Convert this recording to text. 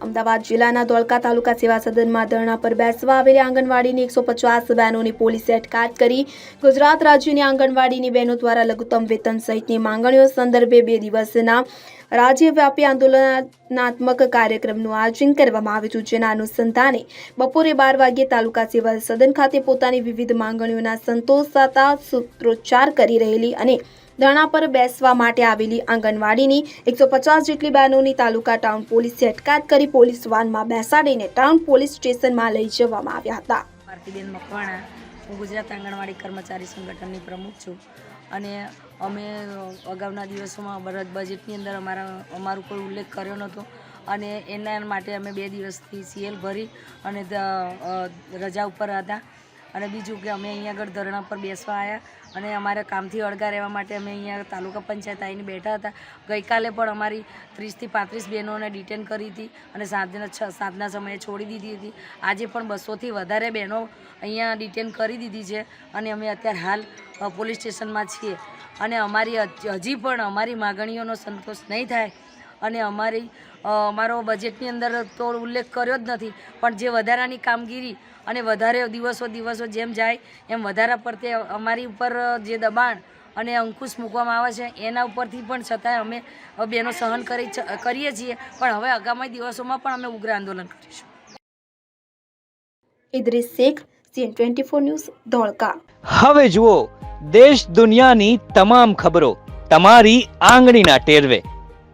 અમદાવાદ જિલ્લાના ધોળકા તાલુકા સેવા સદનમાં ધરણા પર બેસવા આવેલી આંગણવાડીની એકસો પચાસ બહેનોની પોલીસે અટકાયત કરી. ગુજરાત રાજ્યની આંગણવાડીની બહેનો દ્વારા લઘુત્તમ વેતન સહિતની માંગણીઓ સંદર્ભે બે દિવસના રાજ્યવ્યાપી આંદોલનાત્મક કાર્યક્રમનું આયોજન કરવામાં આવ્યું હતું, જેના અનુસંધાને બપોરે બાર વાગ્યે તાલુકા સેવા સદન ખાતે પોતાની વિવિધ માંગણીઓના સંતોષતા સૂત્રોચ્ચાર કરી રહેલી અને ધરણા પર બેસવા માટે આવેલી આંગણવાડીની એકસો પચાસ જેટલી બહેનોની તાલુકા ટાઉન પોલીસે અટકાયત કરી પોલીસ વાનમાં બેસાડીને ટાઉન પોલીસ સ્ટેશનમાં લઈ જવામાં આવ્યા હતા. ભારતીબેન મકવાણા, હું ગુજરાત આંગણવાડી કર્મચારી સંગઠનની પ્રમુખ છું. અને અમે અગાઉના દિવસોમાં બરત બજેટની અંદર અમારા, અમારું કોઈ ઉલ્લેખ કર્યો નહોતો. અને એના માટે અમે બે દિવસથી સીએલ ભરી અને રજા ઉપર હતા. અને બીજું કે અમે અહીંયા આગળ ધરણા પર બેસવા આવ્યા અને અમારા કામથી અળગા રહેવા માટે અમે અહીંયા તાલુકા પંચાયત આવીને બેઠા હતા. ગઈકાલે પણ અમારી ત્રીસથી પાંત્રીસ બહેનોને ડિટેન કરી હતી અને સાંજના છ, સાંજના સમયે છોડી દીધી હતી. આજે પણ બસોથી વધારે બહેનો અહીંયા ડિટેન કરી દીધી છે અને અમે અત્યારે હાલ પોલીસ સ્ટેશનમાં છીએ. અને અમારી હજી પણ અમારી માગણીઓનો સંતોષ નહીં થાય અને અમારી અમારો બજેટની અંદર તો ઉલ્લેખ કર્યો જ નથી પણ જે વધારાની કામગીરી અને વધારે દિવસો દિવસો જેમ જાય એમ વધારા પરતે અમારી ઉપર જે દબાણ અને અંકુશ મૂકવામાં આવે છે એના ઉપરથી પણ છતાંય અમે બેનો સહન કરી કરીએ છીએ પણ હવે આગામી દિવસોમાં પણ અમે ઉગ્ર આંદોલન કરીશું. Idris Shaikh CN twenty four news Dholka. હવે જુઓ દેશ દુનિયાની તમામ ખબરો તમારી આંગળીના ટેરવે.